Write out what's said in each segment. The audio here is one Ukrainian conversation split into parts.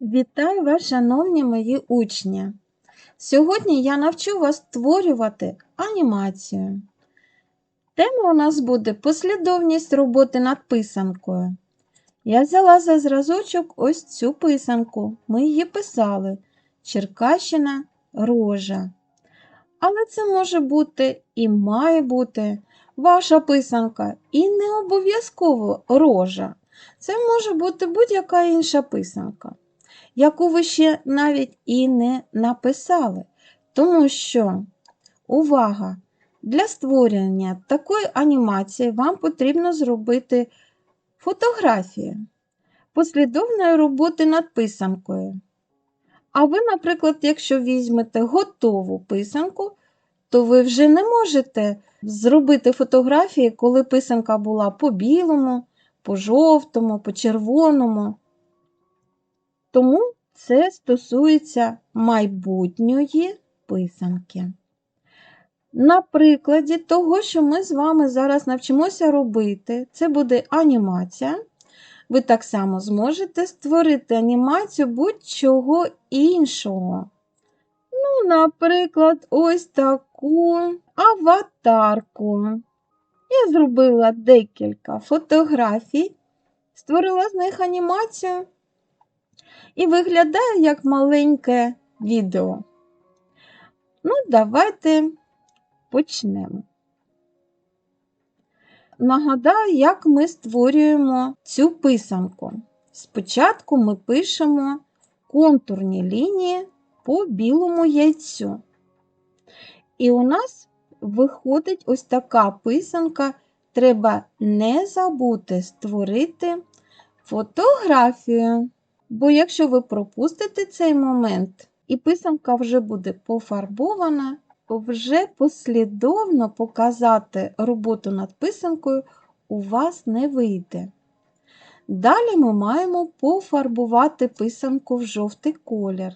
Вітаю вас, шановні мої учні! Сьогодні я навчу вас створювати анімацію. Тема у нас буде послідовність роботи над писанкою. Я взяла за зразочок ось цю писанку. Ми її писали Черкащина рожа. Але це може бути і має бути ваша писанка, і не обов'язково рожа. Це може бути будь-яка інша писанка яку ви ще навіть і не написали. Тому що, увага! Для створення такої анімації вам потрібно зробити фотографію послідовної роботи над писанкою. А ви, наприклад, якщо візьмете готову писанку, то ви вже не можете зробити фотографії, коли писанка була по білому, по жовтому, по червоному. Тому це стосується майбутньої писанки. На прикладі того, що ми з вами зараз навчимося робити, це буде анімація. Ви так само зможете створити анімацію будь-чого іншого. Ну, наприклад, ось таку аватарку. Я зробила декілька фотографій, створила з них анімацію і виглядає як маленьке відео. Ну, давайте почнемо. Нагадаю, як ми створюємо цю писанку. Спочатку ми пишемо контурні лінії по білому яйцю. І у нас виходить ось така писанка. Треба не забути створити фотографію. Бо якщо ви пропустите цей момент, і писанка вже буде пофарбована, вже послідовно показати роботу над писанкою у вас не вийде. Далі ми маємо пофарбувати писанку в жовтий колір.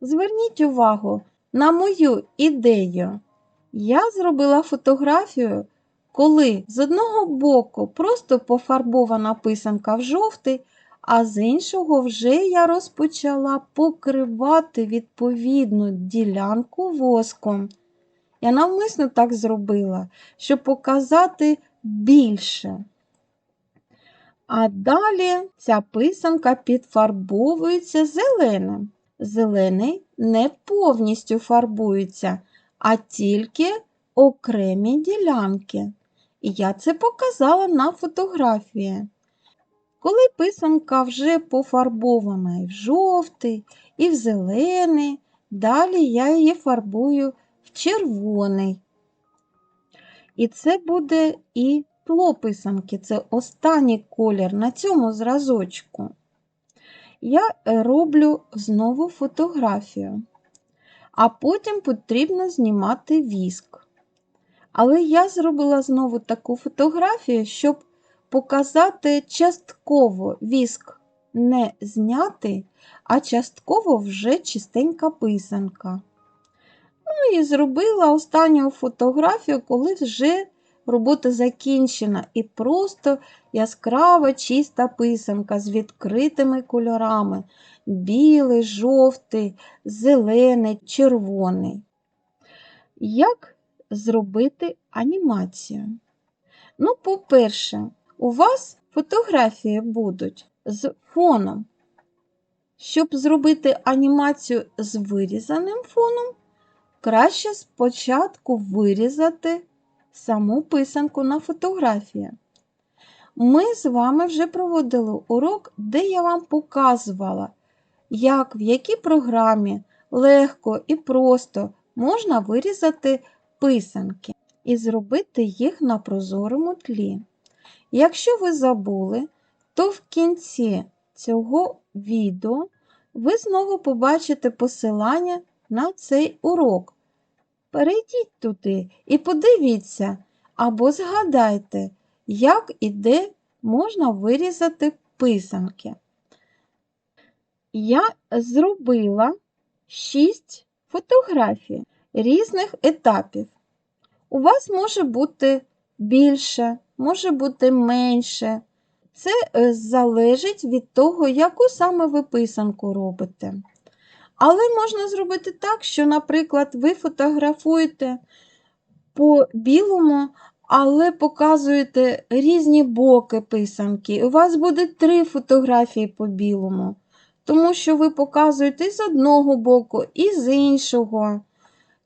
Зверніть увагу на мою ідею. Я зробила фотографію, коли з одного боку просто пофарбована писанка в жовтий, а з іншого вже я розпочала покривати відповідну ділянку воском. Я навмисно так зробила, щоб показати більше. А далі ця писанка підфарбовується зеленим. Зелений не повністю фарбується, а тільки окремі ділянки. І я це показала на фотографії. Коли писанка вже пофарбована і в жовтий, і в зелений, далі я її фарбую в червоний. І це буде і тло писанки, це останній колір на цьому зразочку. Я роблю знову фотографію, а потім потрібно знімати віск. Але я зробила знову таку фотографію, щоб показати частково віск не знятий, а частково вже чистенька писанка. Ну і зробила останню фотографію, коли вже робота закінчена, і просто яскрава чиста писанка з відкритими кольорами: білий, жовтий, зелений, червоний. Як зробити анімацію? Ну, по-перше, у вас фотографії будуть з фоном. Щоб зробити анімацію з вирізаним фоном, краще спочатку вирізати саму писанку на фотографії. Ми з вами вже проводили урок, де я вам показувала, як в якій програмі легко і просто можна вирізати писанки і зробити їх на прозорому тлі. Якщо ви забули, то в кінці цього відео ви знову побачите посилання на цей урок. Перейдіть туди і подивіться або згадайте, як і де можна вирізати писанки. Я зробила 6 фотографій різних етапів. У вас може бути більше, може бути менше. Це е, залежить від того, яку саме ви писанку робите. Але можна зробити так, що, наприклад, ви фотографуєте по білому, але показуєте різні боки писанки. У вас буде три фотографії по білому, тому що ви показуєте з одного боку, і з іншого.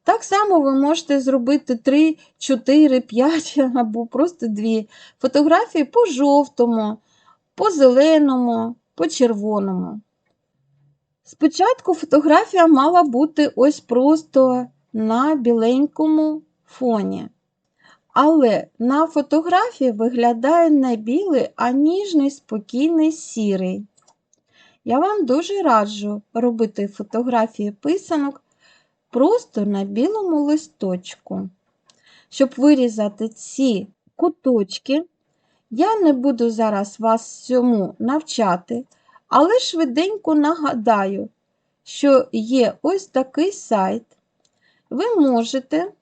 Так само ви можете зробити 3, 4, 5 або просто 2 фотографії по жовтому, по зеленому, по червоному. Спочатку фотографія мала бути ось просто на біленькому фоні. Але на фотографії виглядає не білий, а ніжний, спокійний сірий. Я вам дуже раджу робити фотографії писанок просто на білому листочку. Щоб вирізати ці куточки, я не буду зараз вас цьому навчати, але швиденько нагадаю, що є ось такий сайт. Ви можете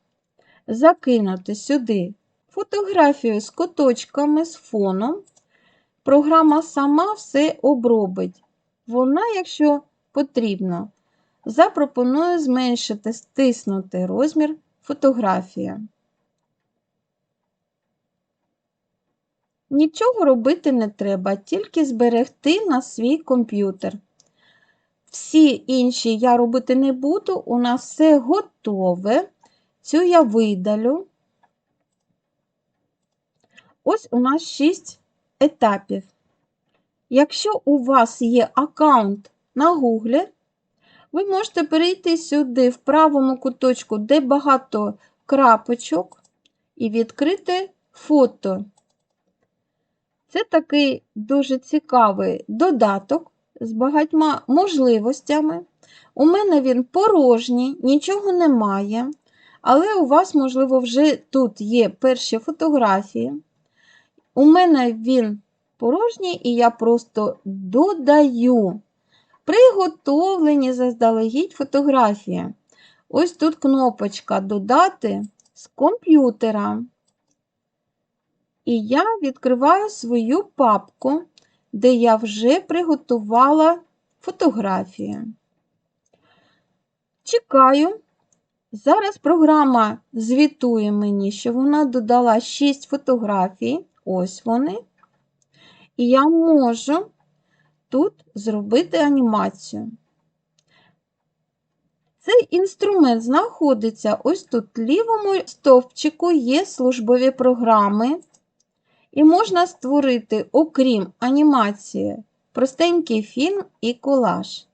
закинути сюди фотографію з куточками, з фоном. Програма сама все обробить. Вона, якщо потрібно, запропонує зменшити, стиснути розмір фотографії. Нічого робити не треба, тільки зберегти на свій комп'ютер. Всі інші я робити не буду, у нас все готове. Цю я видалю. Ось у нас 6 етапів. Якщо у вас є аккаунт на Google, ви можете перейти сюди в правому куточку, де багато крапочок, і відкрити фото. Це такий дуже цікавий додаток з багатьма можливостями. У мене він порожній, нічого немає. Але у вас, можливо, вже тут є перші фотографії. У мене він порожній, і я просто додаю приготовлені заздалегідь фотографії. Ось тут кнопочка Додати з комп'ютера. І я відкриваю свою папку, де я вже приготувала фотографії. Чекаю. Зараз програма звітує мені, що вона додала 6 фотографій. Ось вони. І я можу тут зробити анімацію. Цей інструмент знаходиться ось тут в лівому стовпчику є службові програми. І можна створити, окрім анімації, простенький фільм і колаж.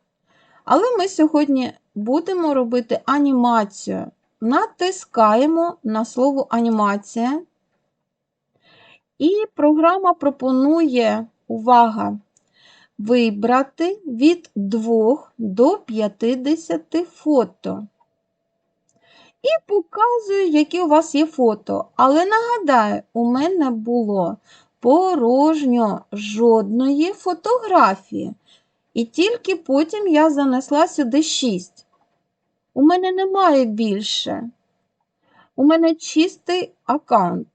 Але ми сьогодні будемо робити анімацію. Натискаємо на слово анімація. І програма пропонує, увага, вибрати від 2 до 50 фото. І показую, які у вас є фото. Але нагадаю, у мене було порожньо жодної фотографії. І тільки потім я занесла сюди 6. У мене немає більше. У мене чистий аккаунт.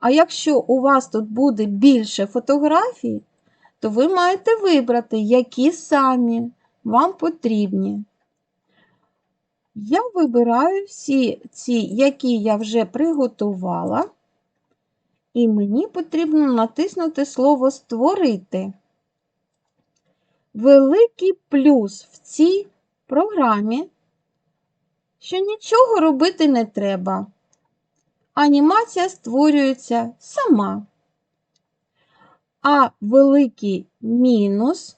А якщо у вас тут буде більше фотографій, то ви маєте вибрати, які самі вам потрібні. Я вибираю всі ці, які я вже приготувала, і мені потрібно натиснути слово Створити. Великий плюс в цій програмі, що нічого робити не треба. Анімація створюється сама. А великий мінус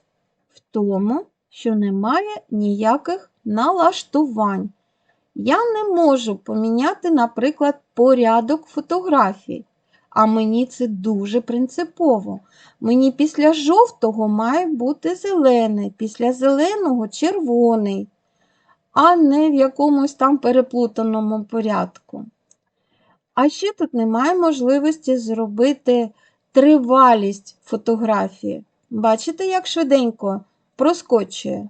в тому, що немає ніяких налаштувань. Я не можу поміняти, наприклад, порядок фотографій. А мені це дуже принципово. Мені після жовтого має бути зелений, після зеленого червоний, а не в якомусь там переплутаному порядку. А ще тут немає можливості зробити тривалість фотографії. Бачите, як швиденько проскочує.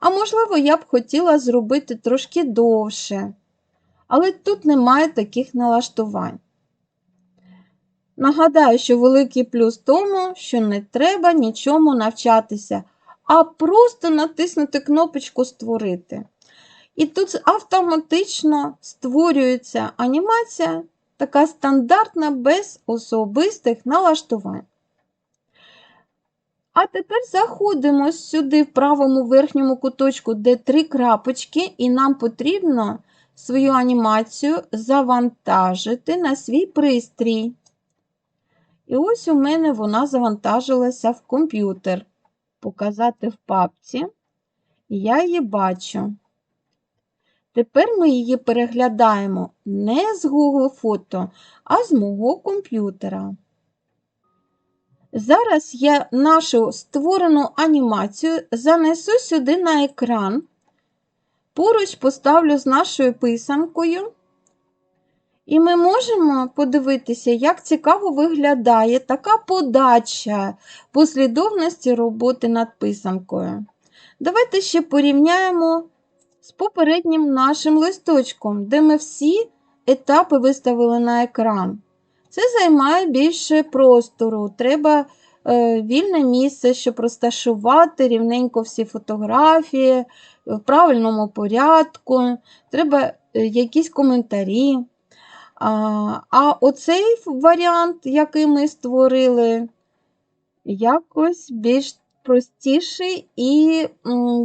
А можливо, я б хотіла зробити трошки довше. Але тут немає таких налаштувань. Нагадаю, що великий плюс тому, що не треба нічому навчатися, а просто натиснути кнопочку Створити. І тут автоматично створюється анімація, така стандартна, без особистих налаштувань. А тепер заходимо сюди в правому верхньому куточку, де три крапочки, і нам потрібно свою анімацію завантажити на свій пристрій. І ось у мене вона завантажилася в комп'ютер. Показати в папці. І я її бачу. Тепер ми її переглядаємо не з Google Фото, а з мого комп'ютера. Зараз я нашу створену анімацію занесу сюди на екран, поруч поставлю з нашою писанкою. І ми можемо подивитися, як цікаво виглядає така подача послідовності роботи над писанкою. Давайте ще порівняємо з попереднім нашим листочком, де ми всі етапи виставили на екран. Це займає більше простору. Треба е, вільне місце, щоб розташувати рівненько всі фотографії в правильному порядку. Треба е, якісь коментарі. А, а оцей варіант, який ми створили, якось більш простіший і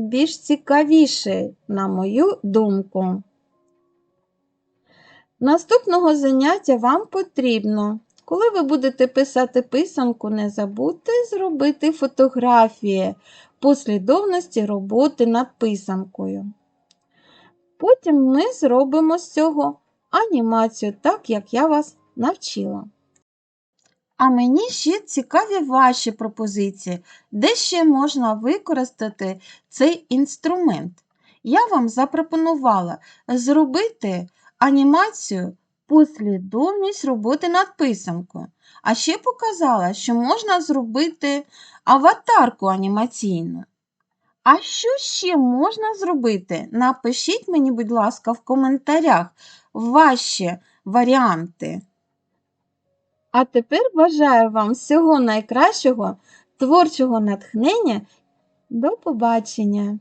більш цікавіший, на мою думку. Наступного заняття вам потрібно, коли ви будете писати писанку, не забудьте зробити фотографії послідовності роботи над писанкою. Потім ми зробимо з цього анімацію, так як я вас навчила. А мені ще цікаві ваші пропозиції, де ще можна використати цей інструмент. Я вам запропонувала зробити анімацію послідовність роботи над писанкою. А ще показала, що можна зробити аватарку анімаційну. А що ще можна зробити? Напишіть мені, будь ласка, в коментарях ваші варіанти. А тепер бажаю вам всього найкращого, творчого натхнення. До побачення!